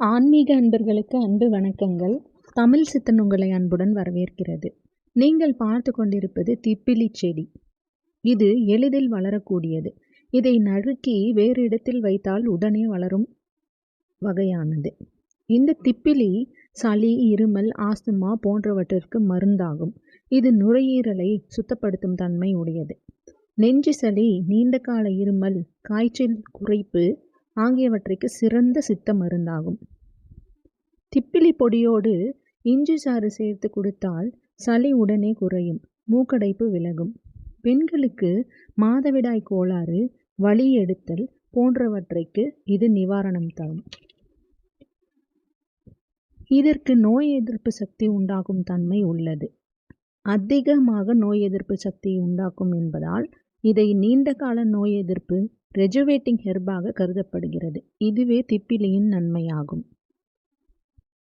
ஆன்மீக அன்பர்களுக்கு அன்பு வணக்கங்கள். தமிழ் சித்தன் உங்களை அன்புடன் வரவேற்கிறது. நீங்கள் பார்த்து கொண்டிருப்பது திப்பிலி செடி. இது எளிதில் வளரக்கூடியது. இதை நறுக்கி வேறு இடத்தில் வைத்தால் உடனே வளரும் வகையானது. இந்த திப்பிலி சளி இருமல் ஆஸ்துமா போன்றவற்றிற்கு மருந்தாகும். இது நுரையீரலை சுத்தப்படுத்தும் தன்மை உடையது. நெஞ்சு சளி நீண்டகால இருமல் காய்ச்சல் குறைப்பு ஆகியவற்றிற்கு சிறந்த சித்த மருந்தாகும். திப்பிலி பொடியோடு இஞ்சி சாறு சேர்த்து கொடுத்தால் சளி உடனே குறையும் மூக்கடைப்பு விலகும். பெண்களுக்கு மாதவிடாய் கோளாறு வலி எடுத்தல் போன்றவற்றைக்கு இது நிவாரணம் தரும். இதற்கு நோய் எதிர்ப்பு சக்தி உண்டாகும் தன்மை உள்ளது. அதிகமாக நோய் எதிர்ப்பு சக்தி உண்டாக்கும் என்பதால் இதை நீண்ட கால நோய் எதிர்ப்பு ரெஜுவேட்டிங் ஹெர்பாக கருதப்படுகிறது. இதுவே திப்பிலியின் நன்மையாகும்.